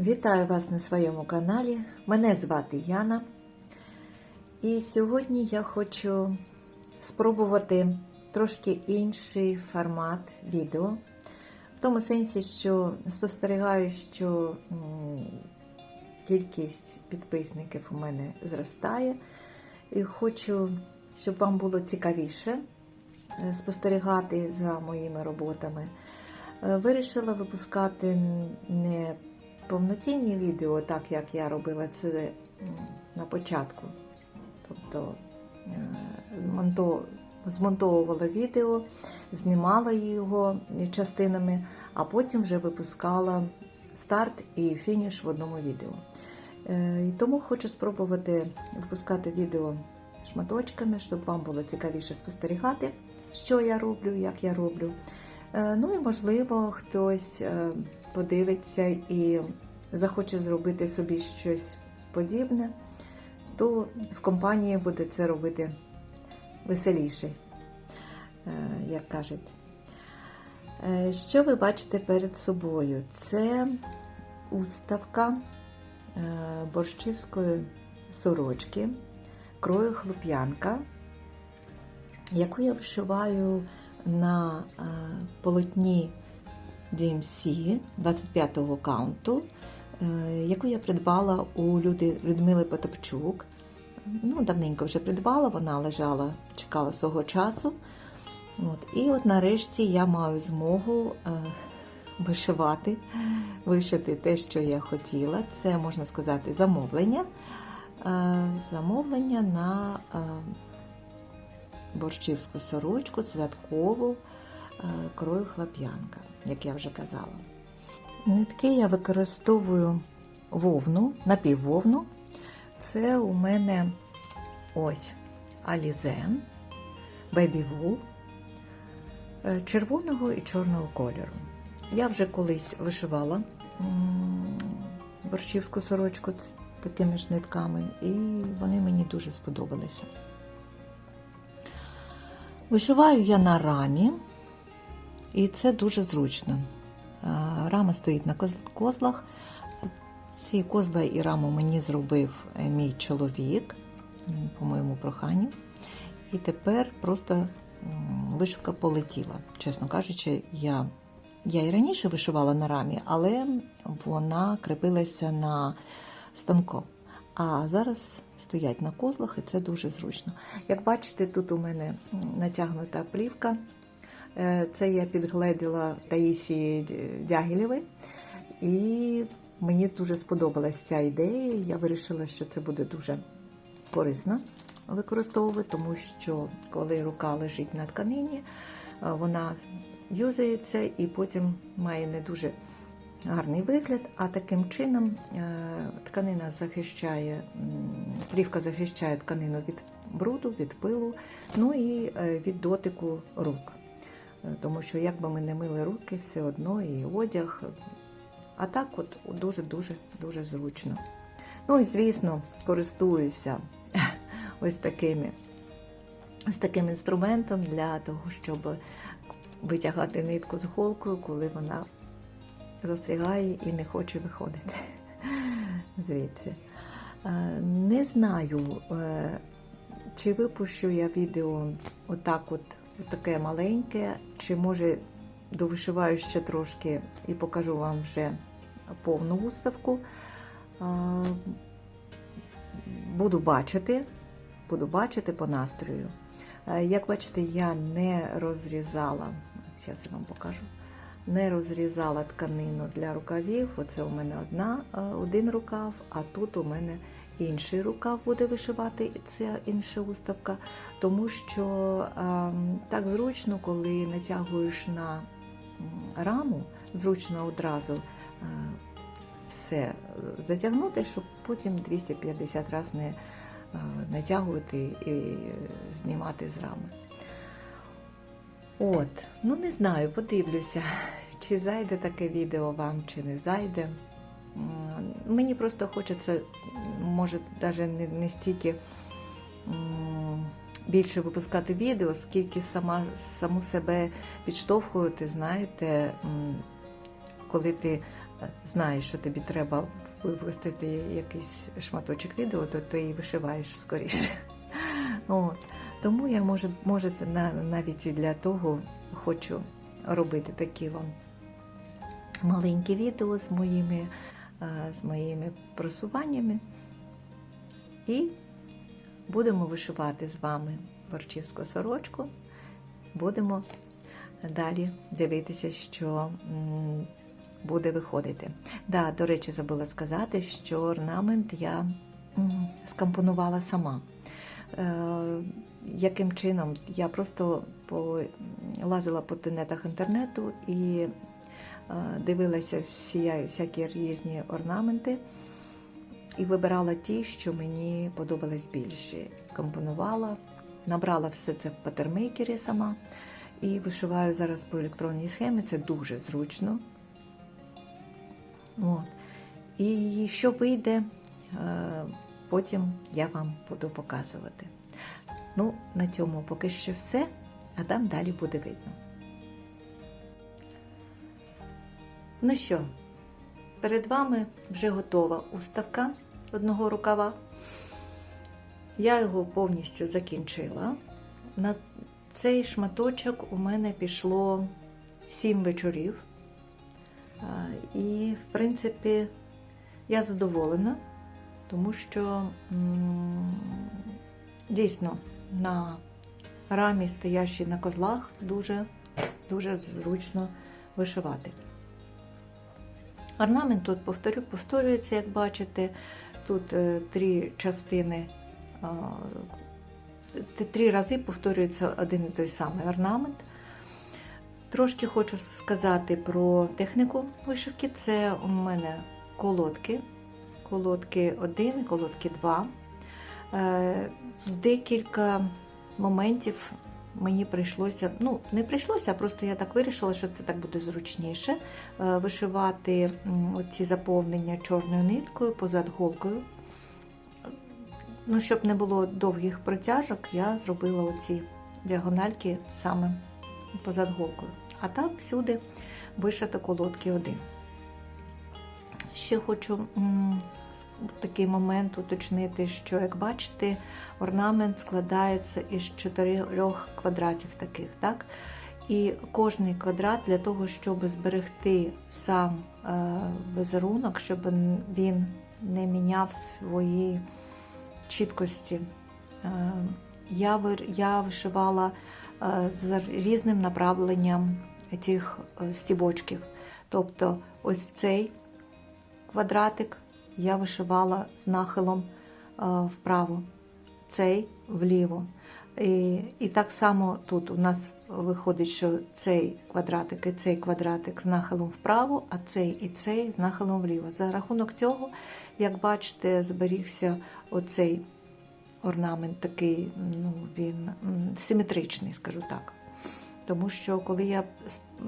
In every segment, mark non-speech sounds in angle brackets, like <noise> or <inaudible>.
Вітаю вас на своєму каналі. Мене звати Яна. І сьогодні я хочу спробувати трошки інший формат відео. В тому сенсі, що спостерігаю, що кількість підписників у мене зростає. І хочу, щоб вам було цікавіше е, спостерігати за моїми роботами. Е, Вирішила випускати не повноцінні відео, так як я робила це на початку. Тобто е, змонтовувала відео, знімала його частинами, а потім вже випускала старт і фініш в одному відео. Е, І тому хочу спробувати випускати відео шматочками, щоб вам було цікавіше спостерігати, що я роблю, як я роблю. Е, Ну і можливо, хтось е, подивиться і захоче зробити собі щось подібне, то в компанії буде це робити веселіше, е, як кажуть. Що ви бачите перед собою? Це уставка борщівської сорочки, крою хлоп'янка, яку я вишиваю на е, полотні DMC 25-го каунту, е, яку я придбала у Людмили Потопчук. Ну, давненько вже придбала, вона лежала, чекала свого часу. От. І от нарешті я маю змогу е, вишивати, вишити те, що я хотіла. Це, можна сказати, замовлення. Замовлення на борщівську сорочку, святкову е, крою хлоп'янка, як я вже казала. Нитки я використовую вовну, напіввовну. Це у мене ось Baby Wool е, червоного і чорного кольору. Я вже колись вишивала борщівську сорочку такими ж нитками, і вони мені дуже сподобалися. Вишиваю я на рамі, і це дуже зручно. Е, Рама стоїть на козлах. Ці козла і раму мені зробив е, мій чоловік по моєму проханню. І тепер просто вишивка полетіла. Чесно кажучи, я, я і раніше вишивала на рамі, але вона крепилася на станко. А зараз стоять на козлах, і це дуже зручно. Як бачите, тут у мене натягнута плівка. Е, Це я підгледіла Таїсії Дягілєвої. І мені дуже сподобалась ця ідея. Я вирішила, що це буде дуже корисно використовувати, тому що коли рука лежить на тканині, е, вона юзається і потім має не дуже гарний вигляд, а таким чином е, тканина захищає, плівка захищає тканину від бруду, від пилу, ну і е, від дотику рук. Е, Тому що як би ми не мили руки, все одно і одяг. А так от дуже-дуже дуже зручно. Ну і звісно, користуюся <laughs> ось такими, ось таким інструментом для того, щоб витягати нитку з голкою, коли вона застрягає і не хоче виходити <laughs> звідси. Е, Не знаю, е, чи випущу я відео отак от, таке маленьке, чи може довишиваю ще трошки і покажу вам вже повну виставку. Буду бачити, буду бачити по настрою. Е, Як бачите, я не розрізала, зараз я вам покажу, не розрізала тканину для рукавів. Оце у мене одна, е, один рукав, а тут у мене інший рукав буде вишивати ця інша уставка, тому що ем, так зручно, коли натягуєш на раму, зручно одразу е, все затягнути, щоб потім 250 разів не е, натягувати і знімати з рами. От, ну не знаю, подивлюся, чи зайде таке відео вам, чи не зайде. Мені просто хочеться, може, навіть не, не стільки більше випускати відео, скільки сама, саму себе підштовхувати, знаєте, коли ти знаєш, що тобі треба випустити якийсь шматочок відео, то ти і вишиваєш скоріше. От. Тому я може, може навіть і для того хочу робити такі вам маленькі відео з моїми, е, з моїми просуваннями. І будемо вишивати з вами борчівську сорочку. Будемо далі дивитися, що буде виходити. Да, до речі, забула сказати, що орнамент я скомпонувала сама. Е, яким чином? Я просто лазила по тенетах інтернету і е, дивилася всі, всякі різні орнаменти і вибирала ті, що мені подобались більше. Компонувала, набрала все це в патермейкері сама і вишиваю зараз по електронній схемі. Це дуже зручно. От. І що вийде, е, потім я вам буду показувати. Ну, на цьому поки що все, а там далі буде видно. Ну що, перед вами вже готова уставка одного рукава. Я його повністю закінчила. На цей шматочок у мене пішло 7 вечорів. І, в принципі, я задоволена, тому що дійсно на рамі, стоящій на козлах, дуже, дуже зручно вишивати. Орнамент тут повторю, повторюється, як бачите. Тут е, три частини, три рази повторюється один і той самий орнамент. Трошки хочу сказати про техніку вишивки. Це у мене колодки, колодки 1 і колодки 2. Е, Декілька моментів мені прийшлося, ну, не прийшлося, а просто я так вирішила, що це так буде зручніше. е, Вишивати м, оці заповнення чорною ниткою позад голкою. Ну, щоб не було довгих протяжок, я зробила оці діагональки саме позад голкою. А так всюди вишито колодки один. Ще хочу такий момент уточнити, що, як бачите, орнамент складається із чотирьох квадратів таких, так? І кожний квадрат для того, щоб зберегти сам візерунок, щоб він не міняв свої чіткості. Е, я, я вишивала е, з різним направленням цих е, стібочків. Тобто ось цей квадратик я вишивала з нахилом е, вправо, цей вліво. І, і так само тут у нас виходить, що цей квадратик і цей квадратик з нахилом вправо, а цей і цей з нахилом вліво. За рахунок цього, як бачите, зберігся оцей орнамент такий, ну, він симетричний, скажу так. Тому що коли я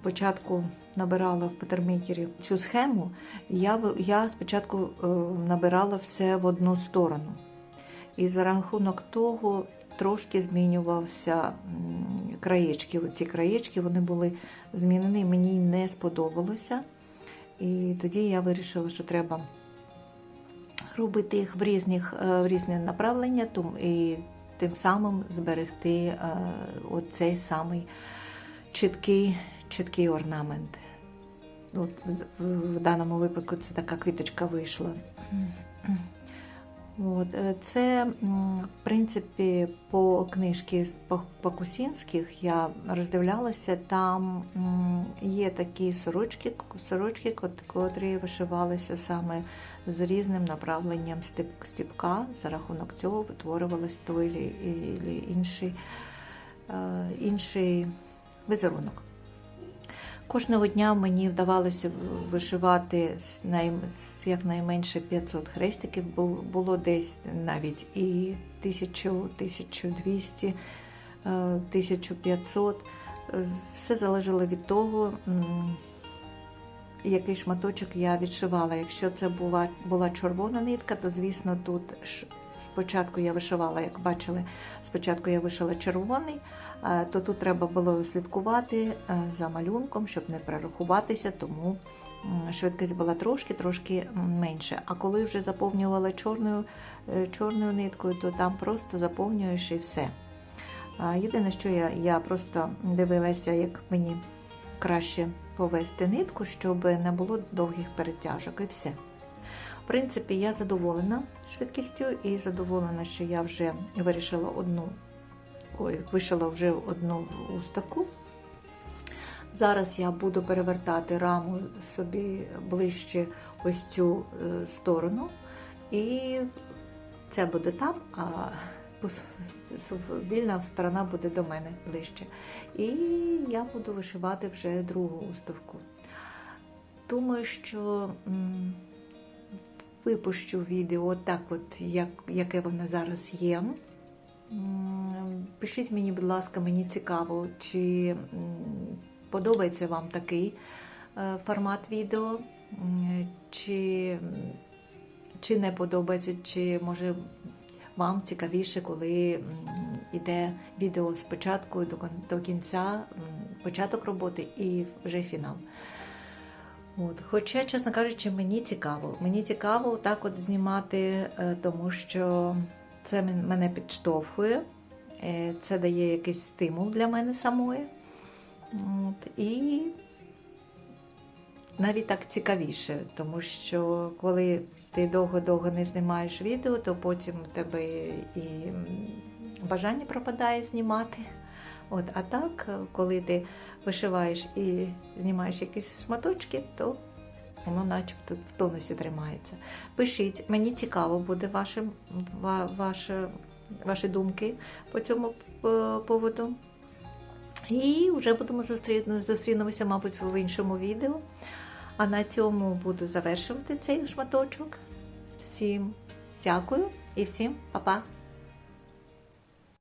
спочатку набирала в патермейкері цю схему, я, я спочатку е, набирала все в одну сторону. І за рахунок того трошки змінювався краєчки. Оці краєчки вони були змінені, мені не сподобалося. І тоді я вирішила, що треба робити їх в різних, е, в різні направлення, і тим самим зберегти е, оцей самий чіткий, чіткий орнамент. От, в даному випадку це така квіточка вийшла. От, е, це, в принципі, по книжці Пакусінських я роздивлялася, там є такі сорочки, сорочки, котрі вишивалися саме з різним направленням стіп- стіпка. За рахунок цього витворювалось той чи інший, е, інший візерунок. Кожного дня мені вдавалося вишивати якнайменше 500 хрестиків. Було десь навіть і 1000, 1200, е, 1500. Е, Все залежало від того, який шматочок я відшивала. Якщо це була, була червона нитка, то звісно тут спочатку я вишивала, як бачили, спочатку я вишила червоний, то тут треба було слідкувати е, за малюнком, щоб не перерахуватися, тому швидкість була трошки-трошки менше. А коли вже заповнювала чорною, е, чорною ниткою, то там просто заповнюєш і все. Єдине, що я, я просто дивилася, як мені краще повести нитку, щоб не було довгих перетяжок і все. В принципі, я задоволена швидкістю і задоволена, що я вже вирішила одну, ой, вишила вже одну устаку. Зараз я буду перевертати раму собі ближче ось цю е, сторону, і це буде там, а вільна сторона буде до мене ближче. І я буду вишивати вже другу уставку. Думаю, що випущу відео так, от, як, яке воно зараз є. Пишіть мені, будь ласка, мені цікаво, чи подобається вам такий е, формат відео, чи, чи не подобається, чи може вам цікавіше, коли м, іде відео спочатку до кінця, початок роботи і вже фінал. От. Хоча, чесно кажучи, мені цікаво. Мені цікаво так от знімати, е, тому що це мене підштовхує, е, це дає якийсь стимул для мене самої. От. І навіть так цікавіше, тому що коли ти довго-довго не знімаєш відео, то потім в тебе і бажання пропадає знімати. От, а так, коли ти вишиваєш і знімаєш якісь шматочки, то воно начебто в тонусі тримається. Пишіть, мені цікаво буде ваші, ва- ваше, ваші думки по цьому е, поводу. І вже будемо зустрінемося, мабуть, в іншому відео. А на цьому буду завершувати цей шматочок. Всім дякую і всім па-па!